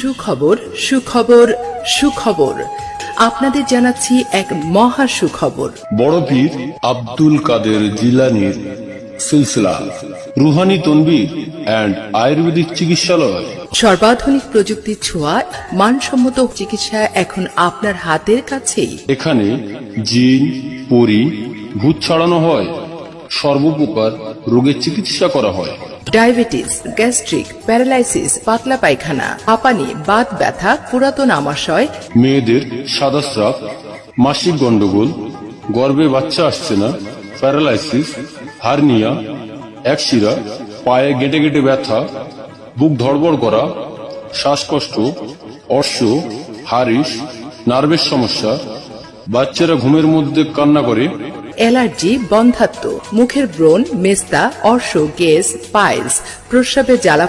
সুখবর সুখবর সুখবর। আপনাদের জানাচ্ছি এক মহা সুখবর। বড় পীর আব্দুল কাদের জিলানির সিলসিলা। রুহানি তনবির অ্যান্ড আয়ুর্বেদিক চিকিৎসালয়। সর্বাধুনিক প্রযুক্তির ছোঁয়া মানসম্মত চিকিৎসা এখন আপনার হাতের কাছেই। এখানে জিন পরি ভূত ছাড়ানো হয়। সর্বপ্রকার রোগের চিকিৎসা করা হয়। ডায়াবেটিস, গ্যাস্ট্রিক, প্যারালাইসিস, পাতলা পায়খানা, হাঁপানি, বাত ব্যথা, পুরাতন আমাশয়। মেয়েদের সাদা স্রাব, মাসিক গন্ডগোল, গর্ভে বাচ্চা আসছে না, প্যারালাইসিস, হার্নিয়া একশিরা পায়ে গেটে গেটে ব্যথা, বুক ধড়বড় করা, শ্বাসকষ্ট, অর্শ, হারিস, নার্ভের সমস্যা, বাচ্চারা ঘুমের মধ্যে কান্না করে অ্যালার্জি বন্ধাত্ম মুখের ব্রণ মেস্তা অর্শ গেস পাইলস প্রস্রাবে জ্বালা